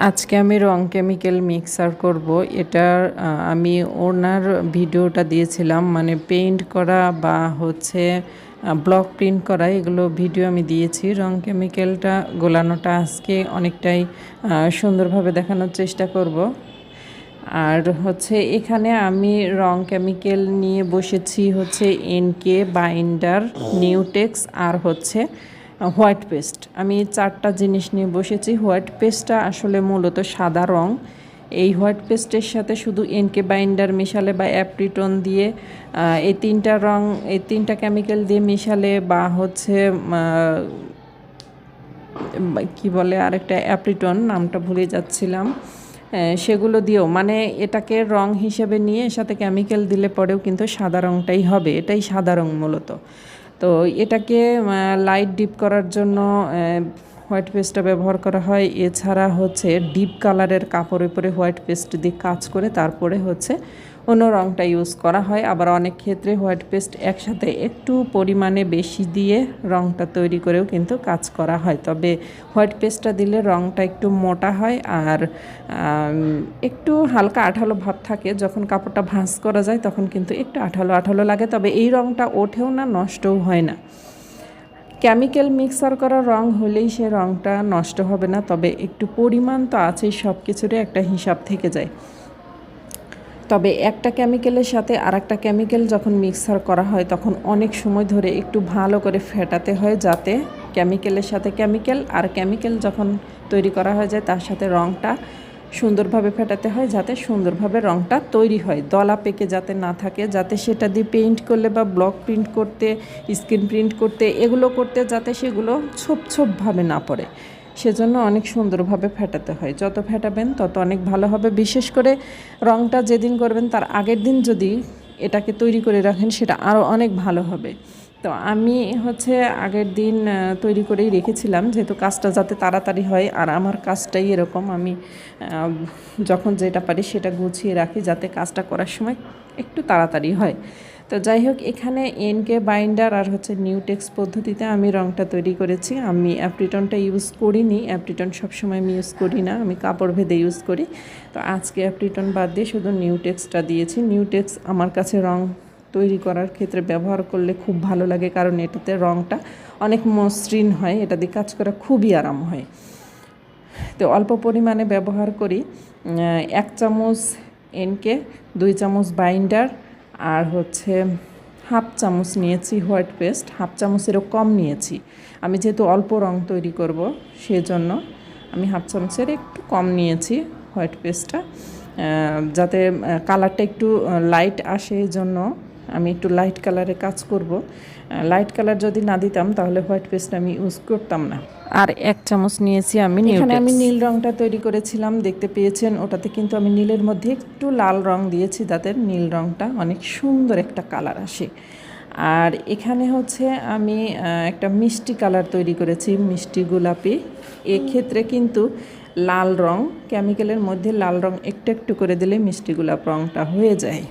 আজকে আমি রং chemical mixer করব। এটা আমি ওনার ভিডিওটা দিয়েছিলাম মানে পেইন্ট করা বা হচ্ছে ব্লক প্রিন্ট করা, এগুলো ভিডিও আমি দিয়েছি। রং কেমিক্যালটা গোলানোটা আজকে অনেকটাই সুন্দরভাবে দেখানোর চেষ্টা করব। আর হচ্ছে এখানে আমি রং কেমিক্যাল নিয়ে বসেছি হচ্ছে এনকে বাইন্ডার, নিউটেক্স আর হচ্ছে হোয়াইট পেস্ট। আমি চারটা জিনিস নিয়ে বসেছি। হোয়াইট পেস্টটা আসলে মূলত সাদা রং। এই হোয়াইট পেস্টের সাথে শুধু এনকে বাইন্ডার মেশালে বা অ্যাপ্রিটন দিয়ে এই তিনটা রং, এই তিনটা কেমিক্যাল দিয়ে মেশালে বা হচ্ছে কি বলে আরেকটা অ্যাপ্রিটন, নামটা ভুলে যাচ্ছিলাম। সেগুলো দিয়েও মানে এটাকে রং হিসেবে নিয়ে এর সাথে কেমিক্যাল দিলে পরেও কিন্তু সাদা রংটাই হবে। এটাই সাদা রং মূলত। তো এটাকে লাইট ডিপ করার জন্য হোয়াইট পেস্টটা ব্যবহার করা হয়। এছাড়া হচ্ছে ডিপ কালারের কাপড়ের উপরে হোয়াইট পেস্ট দিয়ে কাজ করে তারপরে হচ্ছে অন্য রংটা ইউজ করা হয়। আবার অনেক ক্ষেত্রে হোয়াইট পেস্ট একসাথে একটু পরিমাণে বেশি দিয়ে রংটা তৈরি করেও কিন্তু কাজ করা হয়। তবে হোয়াইট পেস্টটা দিলে রংটা একটু মোটা হয় আর একটু হালকা আঠালো ভাব থাকে। যখন কাপড়টা ভাঁজ করা যায় তখন কিন্তু একটু আঠালো আঠালো লাগে। তবে এই রংটা ওঠেও না, নষ্টও হয় না। কেমিক্যাল মিক্সার করা রং হলেই সে রংটা নষ্ট হবে না, তবে একটু পরিমাণ তো আছেই, সব কিছুরই একটা হিসাব থেকে যায়। তবে একটা কেমিক্যালের সাথে আর একটা কেমিক্যাল যখন মিক্সার করা হয়, তখন অনেক সময় ধরে একটু ভালো করে ফেটাতে হয় যাতে কেমিক্যালের সাথে কেমিক্যাল আর কেমিক্যাল যখন তৈরি করা হয়ে যায়, তার সাথে রংটা সুন্দরভাবে ফেটাতে হয় যাতে সুন্দরভাবে রংটা তৈরি হয়। দলা পেকে যাতে না থাকে, যাতে সেটা দিয়ে পেইন্ট করলে বা ব্লক প্রিন্ট করতে স্ক্রিন প্রিন্ট করতে, এগুলো করতে যাতে সেগুলো ছোপ ছোপভাবে না পড়ে। সেজন্য অনেক সুন্দরভাবে ফেটাতে হয়। যত ফেটাবেন তত অনেক ভালো হবে। বিশেষ করে রংটা যেদিন করবেন তার আগের দিন যদি এটাকে তৈরি করে রাখেন সেটা আরও অনেক ভালো হবে। তো আমি হচ্ছে আগের দিন তৈরি করেই রেখেছিলাম, যেহেতু কাজটা যাতে তাড়াতাড়ি হয়, আর আমার কাজটাই এরকম। আমি যখন যেটা পারি সেটা গুছিয়ে রাখি যাতে কাজটা করার সময় একটু তাড়াতাড়ি হয়। তো যাই হোক, এখানে এনকে বাইন্ডার আর হচ্ছে নিউটেক্স পদ্ধতিতে আমি রংটা তৈরি করেছি। আমি অ্যাপ্রিটনটা ইউজ করিনি। অ্যাপ্রিটন সবসময় আমি ইউজ করি না। আমি কাপড় ভেদে ইউজ করি। তো আজকে অ্যাপ্রিটন বাদ দিয়ে শুধু নিউটেক্সটা দিয়েছি। নিউটেক্স আমার কাছে রং তৈরি করার ক্ষেত্রে ব্যবহার করলে খুব ভালো লাগে, কারণ এটাতে রংটা অনেক মসৃণ হয়, এটা দিয়ে কাজ করা খুবই আরাম হয়। তো অল্প পরিমাণে ব্যবহার করি এক চামচ এনকে, দুই চামচ বাইন্ডার আর হচ্ছে হাফ চামচ নিয়েছি হোয়াইট পেস্ট, হাফ চামচেরও কম নিয়েছি। আমি যেহেতু অল্প রং তৈরি করব, সেজন্য আমি হাফ চামচের একটু কম নিয়েছি হোয়াইট পেস্টটা যাতে কালারটা একটু লাইট আসে জন্য আমি একটু লাইট কালারে কাজ করব। লাইট কালার যদি না দিতাম তাহলে হোয়াইট পেস্ট আমি ইউজ করতাম না। আর এক চামচ নিয়েছি আমি এখানে আমি নীল রংটা তৈরি করেছিলাম দেখতে পেয়েছেন। ওটাতে কিন্তু আমি নীলের মধ্যে একটু লাল রং দিয়েছি যাতে নীল রংটা অনেক সুন্দর একটা কালার আসে। আর এখানে হচ্ছে আমি একটা মিষ্টি কালার তৈরি করেছি মিষ্টি গোলাপি। এক্ষেত্রে কিন্তু লাল রং কেমিক্যালের মধ্যে লাল রং একটু একটু করে দিলে মিষ্টি গোলাপ রংটা হয়ে যায়।